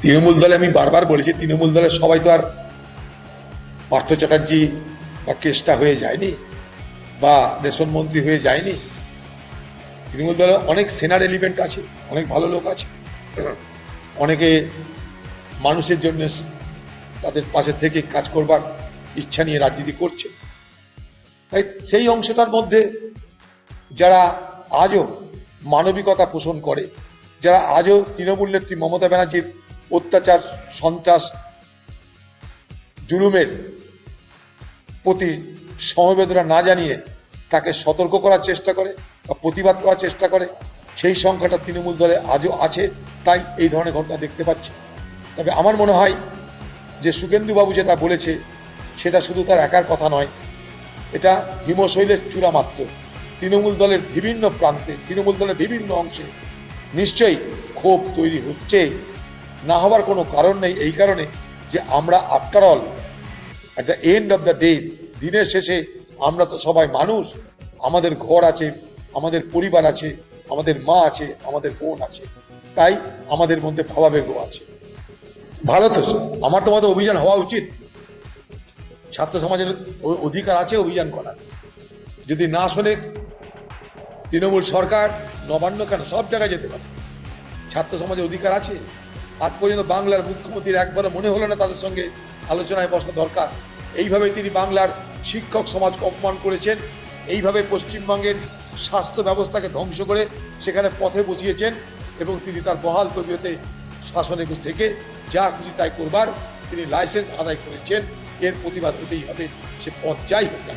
তৃণমূল দলে আমি বারবার বলেছি, তৃণমূল দলের সবাই তো আর পার্থ চ্যাটার্জি বা কেষ্টা হয়ে যায়নি বা রেশন মন্ত্রী হয়ে যায়নি। তৃণমূল দলে অনেক সেনার এলিমেন্ট আছে, অনেক ভালো লোক আছে। অনেকে মানুষের জন্য তাদের পাশে থেকে কাজ করবার ইচ্ছা নিয়ে রাজনীতি করছে। তাই সেই অংশটার মধ্যে যারা আজও মানবিকতা পোষণ করে, যারা আজও তৃণমূল নেত্রী মমতা ব্যানার্জির অত্যাচার, সন্ত্রাস, জুলুমের প্রতি সমবেদনা না জানিয়ে তাকে সতর্ক করার চেষ্টা করে বা প্রতিবাদ করার চেষ্টা করে, সেই সংখ্যাটা তৃণমূল দলে আজও আছে, তাই এই ধরনের ঘটনা দেখতে পাচ্ছি। তবে আমার মনে হয় যে সুকেন্দুবাবু যেটা বলেছে, সেটা শুধু তার একার কথা নয়, এটা হিমশৈলের চূড়া মাত্র। তৃণমূল দলের বিভিন্ন প্রান্তে, তৃণমূল দলের বিভিন্ন অংশে নিশ্চয়ই ক্ষোভ তৈরি হচ্ছে। না হওয়ার কোনো কারণ নেই, এই কারণে যে আমরা after all at the end of the day দিনের শেষে আমরা তো সবাই মানুষ, আমাদের ঘর আছে, আমাদের পরিবার আছে, আমাদের মা আছে, আমাদের বোন আছে, তাই আমাদের মধ্যে ভাবাবেগও আছে। ভালো তো, আমার তো মতো অভিযান হওয়া উচিত। ছাত্র সমাজের অধিকার আছে অভিযান করার। যদি না শোনে তৃণমূল সরকার, নবান্ন কেন, সব জায়গায় যেতে পারে। ছাত্র সমাজের অধিকার আছে আজ পর্যন্ত বাংলার মুখ্যমন্ত্রীর একবারও মনে হলো না তাদের সঙ্গে আলোচনায় বসা দরকার। এইভাবে তিনি বাংলার শিক্ষক সমাজকে অপমান করেছেন, এইভাবে পশ্চিমবঙ্গের স্বাস্থ্য ব্যবস্থাকে ধ্বংস করে সেখানে পথে বসিয়েছেন এবং তিনি তার বহাল তবিয়তে শাসনে থেকে যা খুশি তাই করবার তিনি লাইসেন্স আদায় করেছেন। এর প্রতিবাদ হতেই হবে, সে পথ যাই হোক না